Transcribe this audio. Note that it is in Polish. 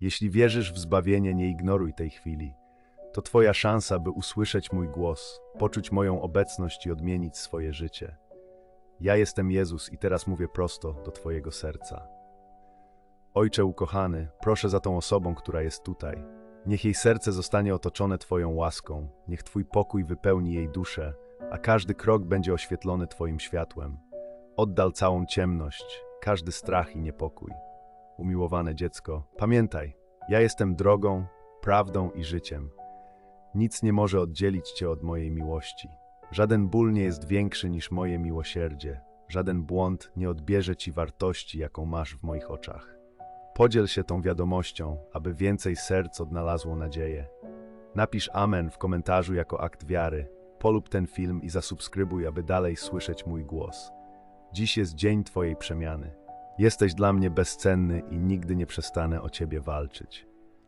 Jeśli wierzysz w zbawienie, nie ignoruj tej chwili. To Twoja szansa, by usłyszeć mój głos, poczuć moją obecność i odmienić swoje życie. Ja jestem Jezus i teraz mówię prosto do Twojego serca. Ojcze ukochany, proszę za tą osobą, która jest tutaj. Niech jej serce zostanie otoczone Twoją łaską, niech Twój pokój wypełni jej duszę, a każdy krok będzie oświetlony Twoim światłem. Oddal całą ciemność, każdy strach i niepokój. Umiłowane dziecko, pamiętaj, ja jestem drogą, prawdą i życiem. Nic nie może oddzielić Cię od mojej miłości. Żaden ból nie jest większy niż moje miłosierdzie. Żaden błąd nie odbierze Ci wartości, jaką masz w moich oczach. Podziel się tą wiadomością, aby więcej serc odnalazło nadzieję. Napisz Amen w komentarzu jako akt wiary. Polub ten film i zasubskrybuj, aby dalej słyszeć mój głos. Dziś jest dzień Twojej przemiany. Jesteś dla mnie bezcenny i nigdy nie przestanę o Ciebie walczyć.